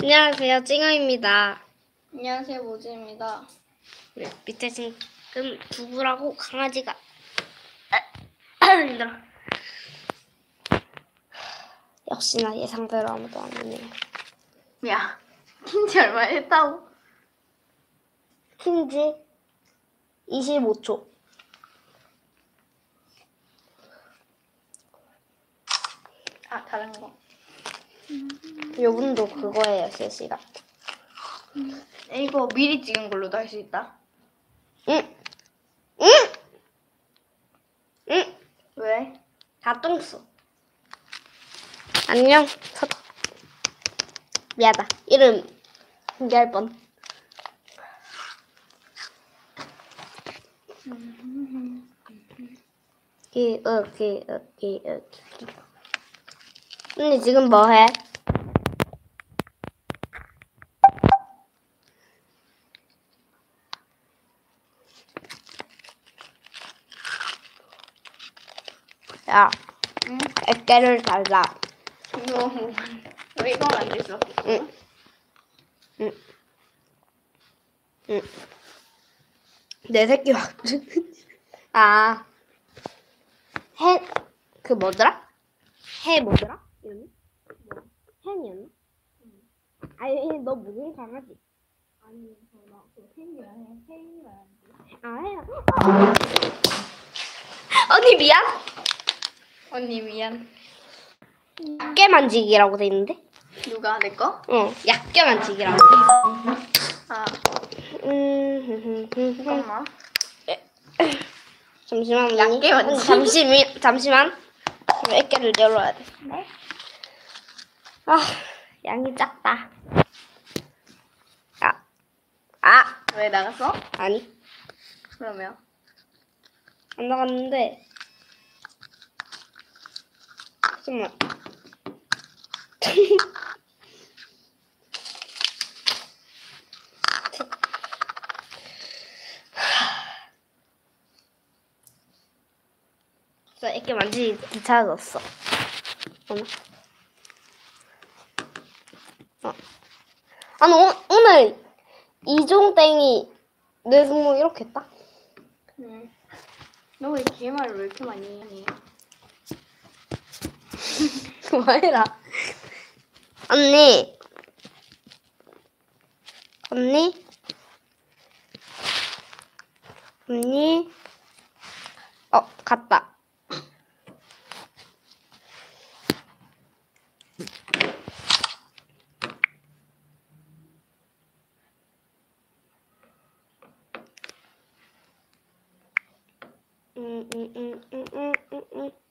안녕하세요, 찡어입니다. 안녕하세요 모지입니다. 네, 밑에 지금 두부라고 강아지가 힘들어. 역시나 예상대로 아무도 안 오네요. 야, 킨지 얼마 했다고? 킨지 25초. 아 다른 거. 요분도 그거예요, 3시간. 이거 미리 찍은 걸로도 할 수 있다. 응! 응! 응! 왜? 다 똥써. 안녕, 서도. 미안하다. 이름 공개할 뻔. 기억, 기억, 기억, 기억. 언니 지금 뭐 해? 야, 응? 액계를 달라. 이거 왜 이거 안 됐어? 응. 응. 응. 내 새끼 막. 아. 해, 그 뭐더라? 해 뭐더라? 이름이? 뭐, 헨이었나? 아니, 너 무슨 강아지? 아니, 나그 팬이라 해. 팬이라 아. 언니 미안? 언니 미안. 약게 만지기라고 돼 있는데? 누가 내 거? 어, 약게 만지기라고 돼 있어. 아 음, 잠깐만. 잠시만. 언니, 만지기? 잠시만, 잠시만. 액계를 열어야 돼. 네? 아, 양이 작다. 아, 아, 왜 나갔어? 아니, 그러면 안 나갔는데. 잠깐만. 진짜 이렇게 만지기 귀찮아졌어. 어머. 어. 아니, 오, 오늘 이종땡이 내 승모 이렇게 했다? 응. 너왜 DMR을 왜 이렇게 많이 하니? 뭐해라. 언니. 언니. 언니. 어, 갔다. 음, 음, 음, 음, 음, 음, 음.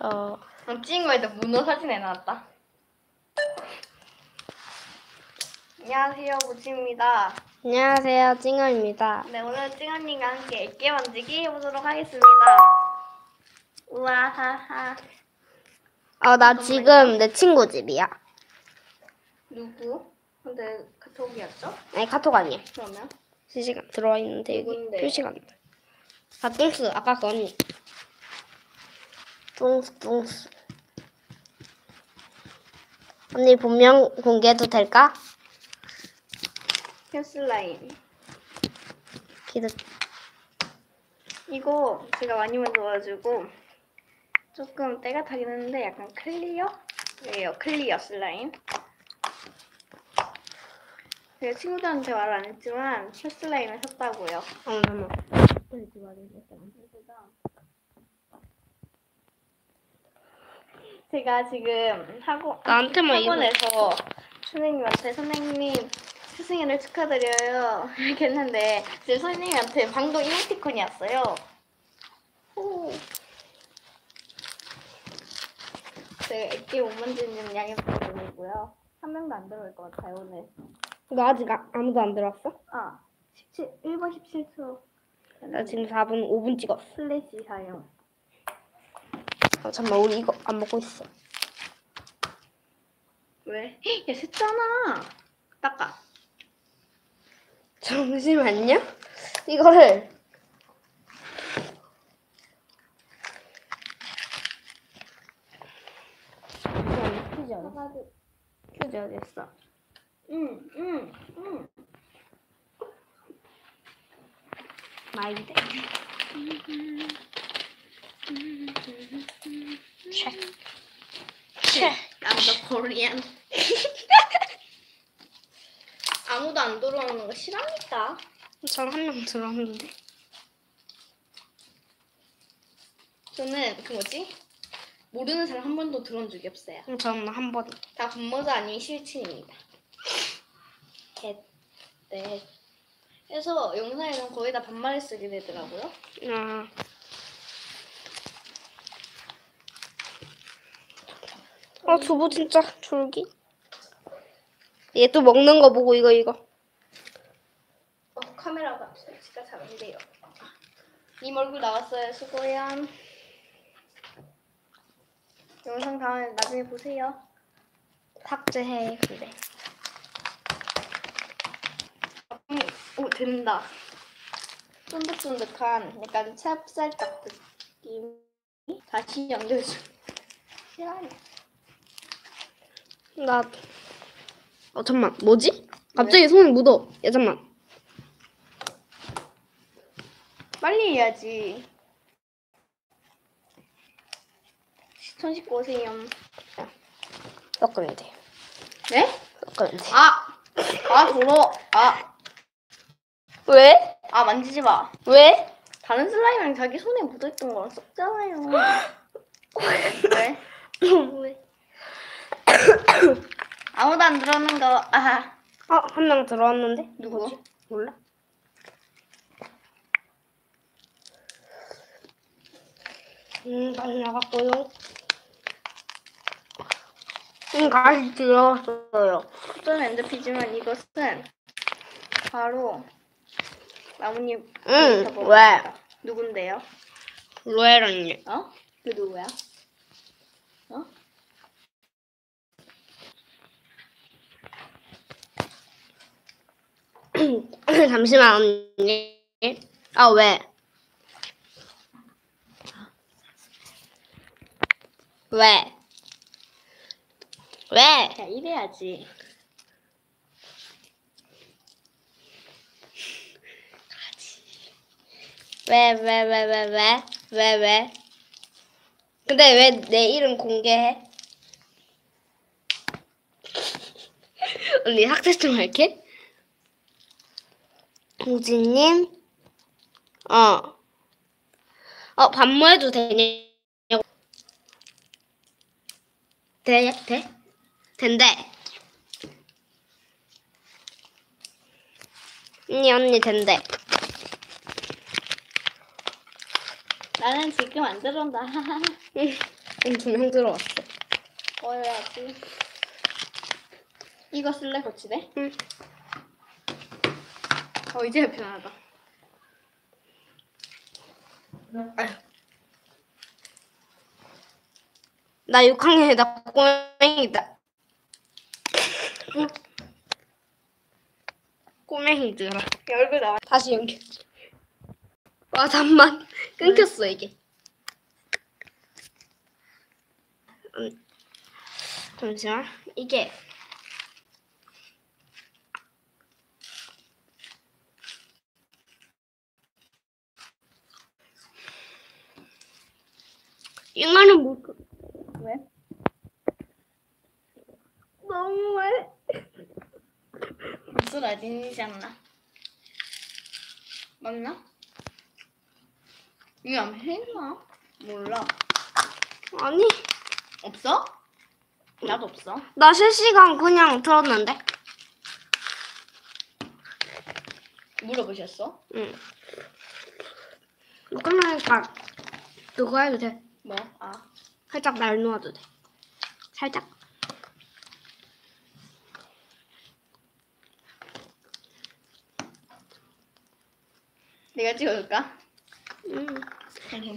어, 어, 찍은 거에다 문어 사진 해놨다. 안녕하세요 모지입니다. 안녕하세요, 찡어입니다. 네, 오늘 찡언니가 함께 애기 만지기 해보도록 하겠습니다. 우와하하. 어, 나 지금 내 친구 집이야. 누구? 근데 카톡이었죠? 아니, 카톡 아니야. 그러면? 실시간 들어와 있는데 여기 누군데? 표시가 안 돼. 아, 똥스. 아까 그 언니. 똥스, 똥스. 언니 본명 공개해도 될까? 펜슬라인. 기대. 이거 제가 많이 만들어가지고 조금 때가 타긴 했는데 약간 클리어? 예요 클리어 슬라임. 제가 친구들한테 말 안 했지만 펜슬라임을 샀다고요. 어, 잠깐만. 제가 지금 나한테만 이거. 학원에서 선생님한테 선생님 스승일을 축하드려요 이렇게 했는데 지금 선생님한테 방금 이모티콘이 왔어요. 호. 제가 액기 못 만지는 양해 부탁드리고요. 한 명도 안 들어올 것 같아요 오늘. 너 아직 아, 아무도 안 들어왔어? 아 17, 1번 17초. 나 지금 4분 5분 찍었어. 슬래시 사용. 어, 잠깐만 우리 이거 안 먹고 있어. 왜? 야 샜잖아. 닦아. 잠시만요. 이거를 퀴즈 어디? 있어? 응, 응, 응. 마이데. 책. 책. 나도 코리안. 아무도 안 들어오는 거 싫합니까? 전한 명 들어왔는데. 저는 그 뭐지? 모르는 사람 한 번도 들어온 적이 없어요. 저는 한 번. 다 본모자 아니면 실친입니다. 개, 네. 그래서 영상에는 거의 다 반말을 쓰게 되더라고요. 아. 아, 두부 진짜 줄기. 얘 또 먹는 거 보고 이거 이거. 어, 카메라가 설치가 잘안 돼요. 님 얼굴 나왔어요. 수고야. 영상 다음에 나중에 보세요. 삭제해 그래. 음, 오 된다. 쫀득쫀득한 약간 찹쌀떡 느낌. 다시 연결해줘. 싫어요. 나. 어 잠만 뭐지? 갑자기 손에 묻어. 야 잠만. 빨리 해야지. 손 씻고 오세요. 섞으면 돼. 네? 섞으면 돼. 아! 아, 더러워. 아, 왜? 아, 만지지 마. 왜? 다른 슬라임이랑 자기 손에 묻어있던 거랑 썩잖아요. 왜? 왜? 아무도 안 들어오는 거, 아하. 어, 한 명 들어왔는데? 누구? 누구지? 몰라. 음, 빨리 나갔고요. 음, 다시 들어왔어요. 전 엔드피지만 이것은 바로 나뭇잎. 응, 데이터 왜? 누군데요? 로에런님. 어? 그 누구야? 어? 잠시만, 언니. 아, 왜? 왜? 왜? 야, 이래야지. 왜, 왜, 왜, 왜, 왜? 왜, 왜? 근데 왜 내 이름 공개해? 언니 학생 좀 할게. 우진님, 어, 어, 반모해도 되냐고. 돼, 돼? 된대. 언니, 언니, 된대. 나는 지금 안 들어온다. 응, 두명 들어왔어. 어야지. 이거 쓸래 거치대? 응. 어 이제 편하다. 나 6학년에 나 꼬맹이다. 응. 꼬맹이들아. 야, 얼굴 나와. 다시 연결. 와, 잠만. 끊겼어, 이게. 음, 잠시만. 이게. 이거는 뭐, 왜? 너무해. 아딘이지 않나? 맞나? 이게 안 했나? 몰라. 아니, 없어? 나도 없어. 나 실시간 그냥 들었는데. 물어보셨어? 응. 끝나니까 그거 해도 돼. 뭐? 아. 살짝 날 놓아도 돼. 살짝. 내가 찍어줄까? 음.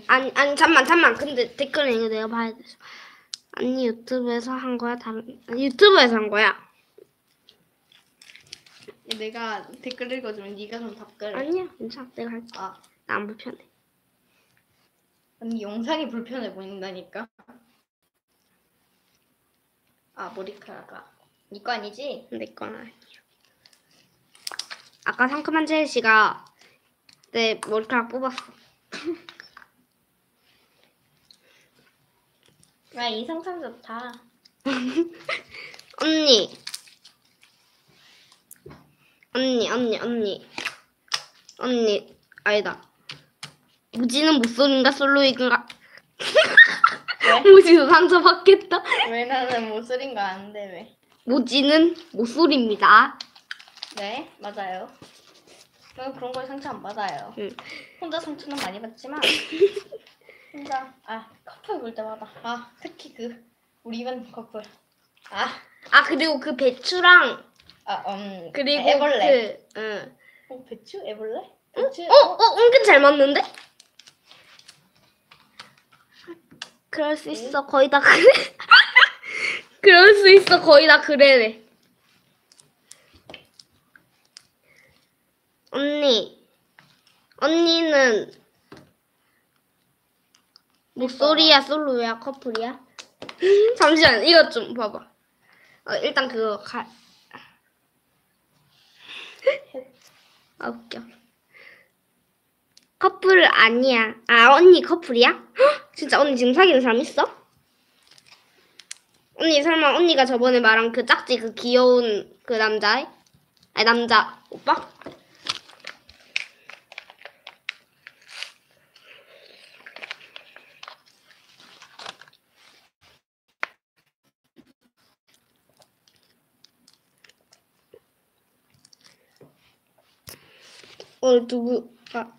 아니, 아니, 잠만, 잠만. 근데 댓글에 이거 내가 봐야 돼. 아니 유튜브에서 한 거야 다른 아니, 유튜브에서 한 거야. 내가 댓글 읽어주면 네가 그럼 답글. 아니야 괜찮아 내가 할게. 아 나 안 불편해. 언니 영상이 불편해 보인다니까. 아 머리카락아. 니거 아니지? 내 건 아니야. 아까 상큼한 제일 씨가 내 머리카락 뽑았어. 아, 이 상상 좋다. 언니. 언니, 언니, 언니. 언니, 아니다. 무지는 목소리인가 솔로이인가? 왜? 무지도 상처받겠다. 왜 나는 모쏠인 거 아는데 왜? 무지는 목소리입니다. 네, 맞아요. 저는 그런 거에 상처 안 받아요. 응. 혼자 상처는 많이 받지만 혼자 아 커플 볼 때마다 아 특히 그 우리 반 커플 아, 아, 그리고 그 배추랑, 아 음, 그리고 애벌레 그, 응. 어, 배추 애벌레 배추 어, 어, 은근 잘 맞는데? 그럴 수 있어, 거의 다 그래. 그럴 수 있어, 거의 다 그래네. 언니, 언니는 목소리야, 솔로야, 커플이야? 잠시만, 이것 좀 봐봐. 어, 일단 그거 가. 아, 웃겨. 커플 아니야. 아, 언니 커플이야? 헉, 진짜 언니 지금 사귀는 사람 있어? 언니 설마 언니가 저번에 말한 그 짝지 그 귀여운 그 남자? 아니 남자 오빠? 어 누구가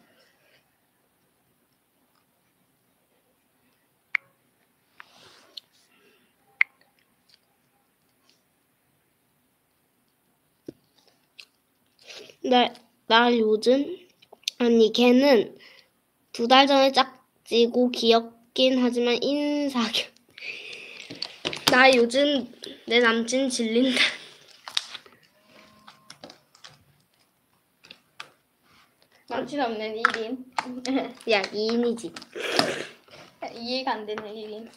나, 나 요즘 아니 걔는 두 달 전에 짝지고 귀엽긴 하지만 인사겨 나 요즘 내 남친 질린다 남친 없는 1인. 야 2인이지. 이해가 안 되는 1인.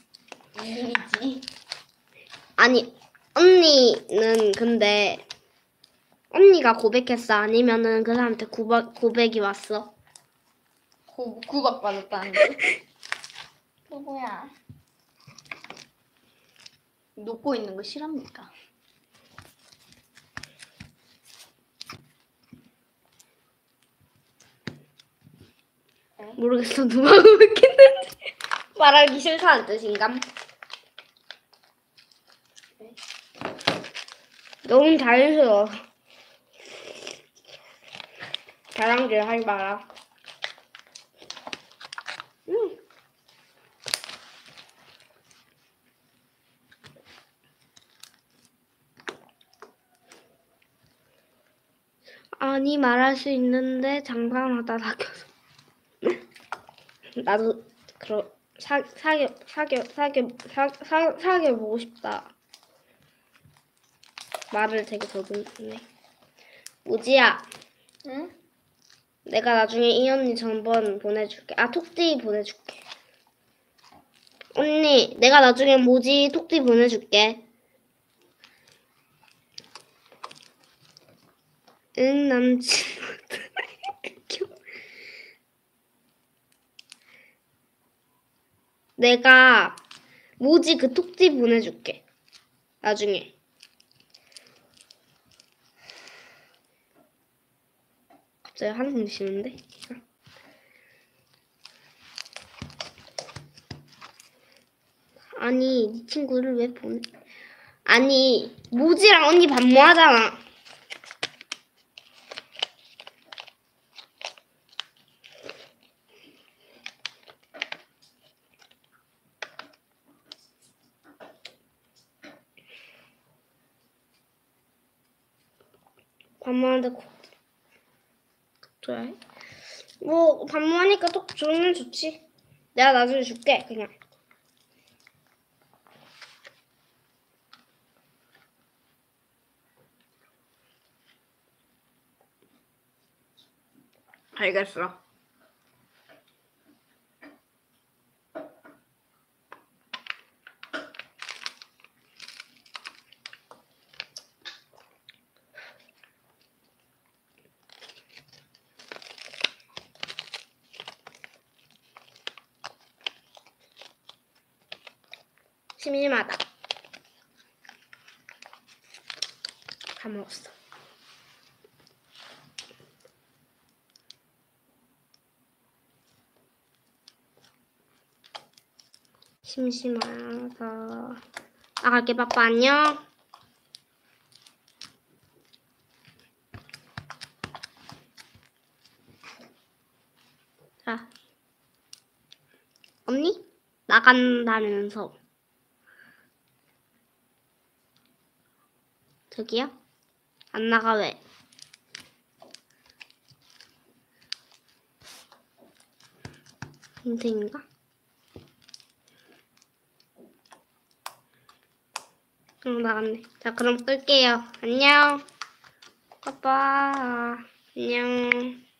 2인이지. 아니 언니는 근데 언니가 고백했어? 아니면은 그 사람한테 고백, 고백이 왔어? 구, 구박 받았다는데 누구야? 놓고 있는 거 싫합니까? 모르겠어. 누가 고백했는지. 말하기 싫다는 뜻인감 너무 자연스러워. 자랑질 하지 마라. 음. 아니 말할 수 있는데 장난하다 사귀어서 나도 그러 사 사겨 사겨 사겨 사 사 사겨 보고 싶다. 말을 되게 더듬네. 우지야, 응? 내가 나중에 이 언니 전번 보내줄게. 아 톡디 보내줄게. 언니, 내가 나중에 모지 톡디 보내줄게. 응 남친. 귀여워. 내가 모지 그 톡지 보내줄게. 나중에. 갑자기 한숨 쉬는데? 아니, 네 친구를 왜 보내? 아니, 모지랑 언니 반모하잖아. 안될 것 같아. 뭐, 반모하니까 또 주면 좋지. 내가 나중에 줄게, 그냥. 알겠어. 심심하다. 다 먹었어. 심심해서 나갈게 빠빠 안녕. 자, 언니 나간다면서 저기요? 안 나가 왜? 인생인가? 응, 나갔네. 자, 그럼 끌게요. 안녕. 빠빠. 안녕.